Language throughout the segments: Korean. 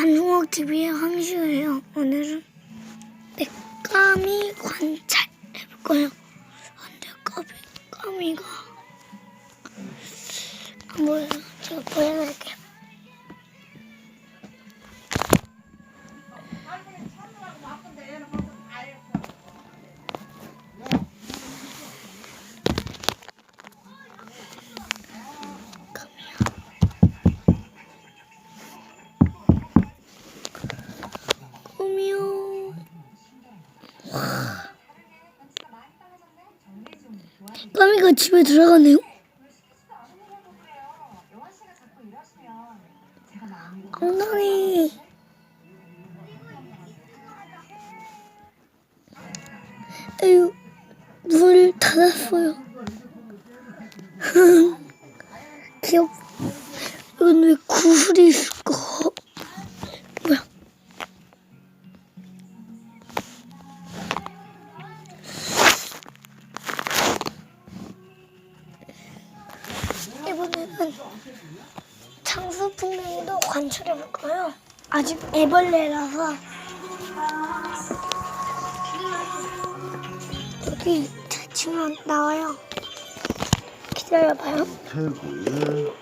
안홍옥 TV의 황시우예요. 오늘은 내까미 관찰 해볼 거예요. 근데 까미, 까미가 안 보여요. 제가 보여드릴게요. 까미가 집에 들어가네요. 엉덩이. 에휴, 물 닫았어요. 귀엽. 이건 왜 구슬이 있을까? 이번에는 장수 풍뎅이도 관찰해볼까요? 아직 애벌레라서 여기 치면 나와요. 기다려봐요. 태국에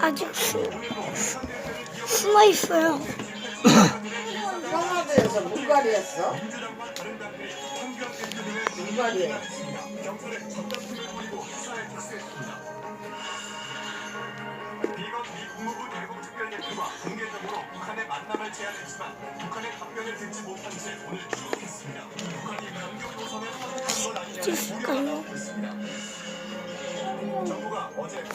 아직 수, 숨어 있어요. 청와대에서 물갈이했어? 물갈이 이건 미 국무부 대북특별대표가 공개적으로 북한의 만남을 제안했지만 북한의 답변을 듣지 못한 채 오늘 출국했습니다. 북한이 강경 노선을 선택한 것 아니냐는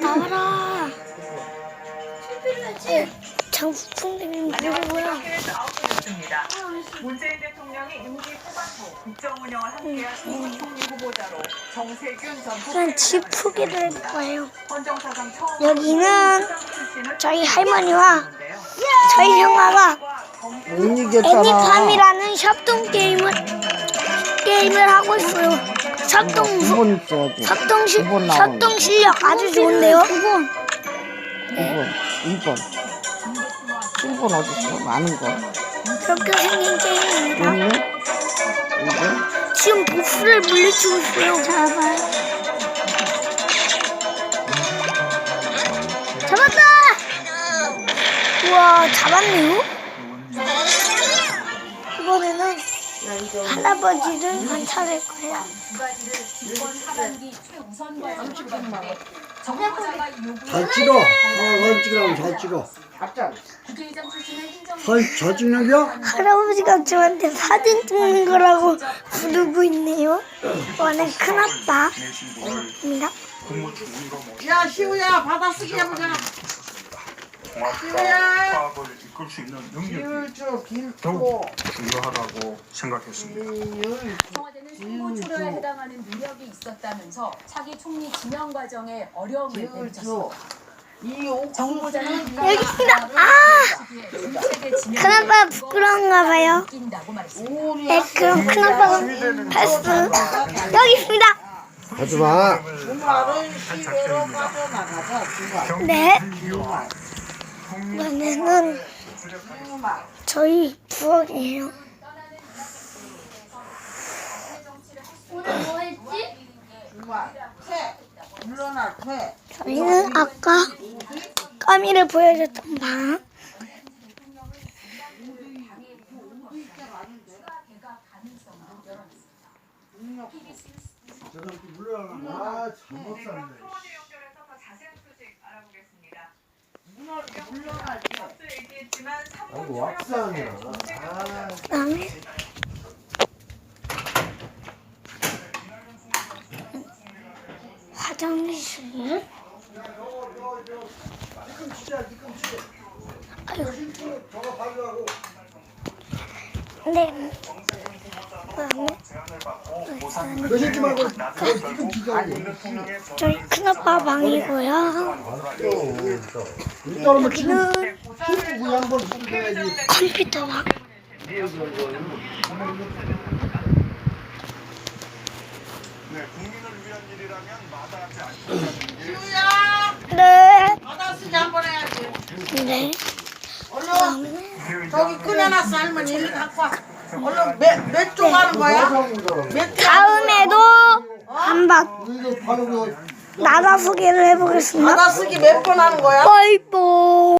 나와라. 장수풍뎅이 물고요. 아웃됐습니다. 문재인 대통령이 임기 후반 후 국정 운영을 함께할 총리 후보자로 정세균 전 그냥 집 후기를 할 거예요. 헌정사상 처음 여기는 저희 할머니와. 저희 형아가 못 이겼잖아. 애니팜이라는 협동 게임을 게임을 하고 있어요. 협동 두번 있어야지. 협동 실 두번 협동 실력 아주 좋은데요. 그건 2번, 2번. 1번 어딨어? 많은 거. 그렇게 생긴 게임입니다. 있네? 2번? 지금 보스를 물리치고 있어요. 잡아요. 잡았다! 우와, 잡았네요? 이번에는 할아버지를 관찰할 거예요. 잘 찍어. 어, 잘 찍으라면 잘 찍어. 설, 잘 찍는 겨? 할아버지가 저한테 사진 찍는 거라고 부르고 있네요. 이번엔 큰아빠입니다. 야 시우야 받아쓰기 해보자 시우야 사업을 이끌 수 있는 능력이 기울주 길고 더욱 중요하다고 생각했습니다. 청와대는 승무 초려에 해당하는 누력이 있었다면서 차기 총리 지명 과정에 어려움을 내비쳤습니다. 정보자는 여기 있습니다. 아! 큰아빠 부끄러운가 봐요. 우리 네, 그럼 큰 아빠가 패스. 여기 있습니다. 하지 마. 주말은 시대로 빠져나가자 주말 네, 는 주말 저희 부엌이에요. 저희는 아까 까미를 보여줬던 방. 추가 개각 가능성도 열어놨습니다. KBS 뉴스 저 사람 또 물러나. 아, 소식 알아보겠습니다. 문을 물러날 때 앞서 얘기했지만 3분 아이고, 왁스하냐. 아, 그다음에 화장실 발라고. 네 그다음에 너 새끼 말고 저 니끔 치자. 저희 큰아빠 방이고요. 일단 뭐 지금 여기는 신고 그냥 한번 해야지. 컴퓨터 방 네, 국민을 위한 일이라면 마다하지 않겠다는 게 지우야! 네 받아쓰기 한번 해야지. 네. 저기 끓여놨어 할머니 일로 갖고 와 얼른 몇몇 쪽 하는 거야? 몇 쪽? 다음에도 그 나라 소개를 해보겠습니다. 받아쓰기 몇 번 하는 거야? 뽀이뽀